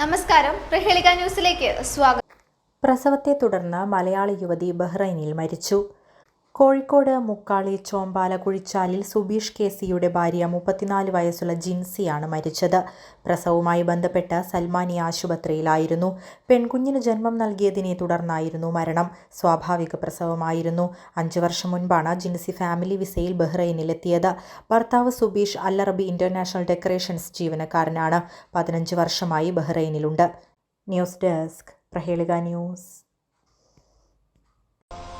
നമസ്കാരം. പ്രഹേളിക ന്യൂസിലേക്ക് സ്വാഗതം. പ്രസവത്തെ തുടർന്ന് മലയാളി യുവതി ബഹ്റൈനിൽ മരിച്ചു. കോഴിക്കോട് മുക്കാളി ചോമ്പാല കുഴിച്ചാലിൽ സുബീഷ് കെ സിയുടെ ഭാര്യ മുപ്പത്തിനാല് വയസ്സുള്ള ജിൻസിയാണ് മരിച്ചത്. പ്രസവവുമായി ബന്ധപ്പെട്ട് സൽമാനി ആശുപത്രിയിലായിരുന്നു. പെൺകുഞ്ഞിന് ജന്മം നൽകിയതിനെ തുടർന്നായിരുന്നു മരണം. സ്വാഭാവിക പ്രസവമായിരുന്നു. അഞ്ചു വർഷം മുൻപാണ് ജിൻസി ഫാമിലി വിസയിൽ ബഹ്റൈനിലെത്തിയത്. ഭർത്താവ് സുബീഷ് അല്ലറബി ഇന്റർനാഷണൽ ഡെക്കറേഷൻസ് ജീവനക്കാരനാണ്. പതിനഞ്ച് വർഷമായി ബഹ്റൈനിലുണ്ട്. News desk Prahelika news.